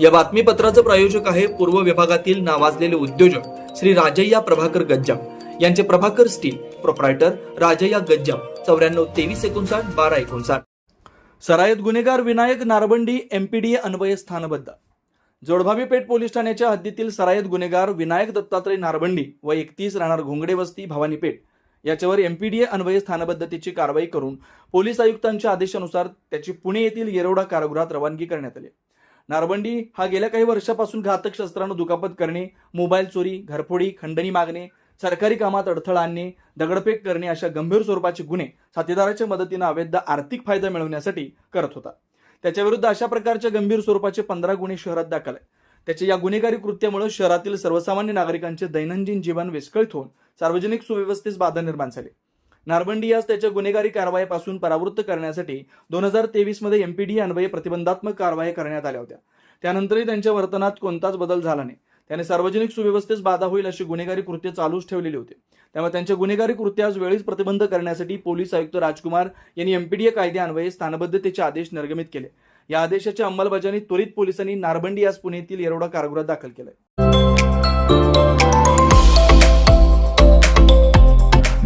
या बातमीपत्राचं प्रायोजक आहे पूर्व विभागातील नावाजलेले उद्योजक श्री राजय्या प्रभाकर गज्जाम. यांचे प्रभाकर स्टील प्रोप्रायटर राजय्या गज्जाम. चौऱ्याण्णव तेवीस एकोणसाठ बारा एकोणसाठ. सरायत गुन्हेगार विनायक नारबंडी एमपीडीए अन्वय स्थानबद्ध. जोडभावी पेठ पोलीस ठाण्याच्या हद्दीतील सरायत गुन्हेगार विनायक दत्तात्रय नारबंडी व एकतीस राहणार घोंगडे वस्ती भवानी पेठ याच्यावर एमपीडीए अन्वय स्थानबद्धतेची कारवाई करून पोलीस आयुक्तांच्या आदेशानुसार त्याची पुणे येथील येरवडा कारागृहात रवानगी करण्यात आली नारबंडी हा गेल्या काही वर्षापासून घातक शस्त्रानं दुखापत करणे मोबाईल चोरी घरफोडी खंडणी मागणे सरकारी कामात अडथळा आणणे दगडफेक करणे अशा गंभीर स्वरूपाचे गुन्हे साथीदाराच्या मदतीनं अवैध आर्थिक फायदा मिळवण्यासाठी करत होता. त्याच्याविरुद्ध अशा प्रकारच्या गंभीर स्वरूपाचे पंधरा गुन्हे शहरात दाखल आहे त्याच्या या गुन्हेगारी कृत्यामुळे शहरातील सर्वसामान्य नागरिकांचे दैनंदिन जीवन विस्कळीत होऊन सार्वजनिक सुव्यवस्थेस बाधा निर्माण झाली. नारबंडी यास त्याच्या गुन्हेगारी कारवाईपासून परावृत्त करण्यासाठी दोन हजार तेवीसमध्ये एमपीडी अन्वये प्रतिबंधात्मक कारवाई करण्यात आल्या होत्या. त्यानंतरही त्यांच्या वर्तनात कोणताच बदल झाला नाही. त्याने सार्वजनिक सुव्यवस्थेस बाधा होईल अशी गुन्हेगारी कृत्य चालूच ठेवलेली होती. त्यामुळे त्यांच्या गुन्हेगारी कृत्यास वेळीच प्रतिबंध करण्यासाठी पोलीस आयुक्त राजकुमार यांनी एमपीडीए कायद्यान्वये स्थानबद्धतेचे आदेश निर्गमित केले. या आदेशाच्या अंमलबजावणी त्वरित पोलिसांनी नारबंडी यास पुण्यातील येरवडा कारागृहात दाखल केलंय.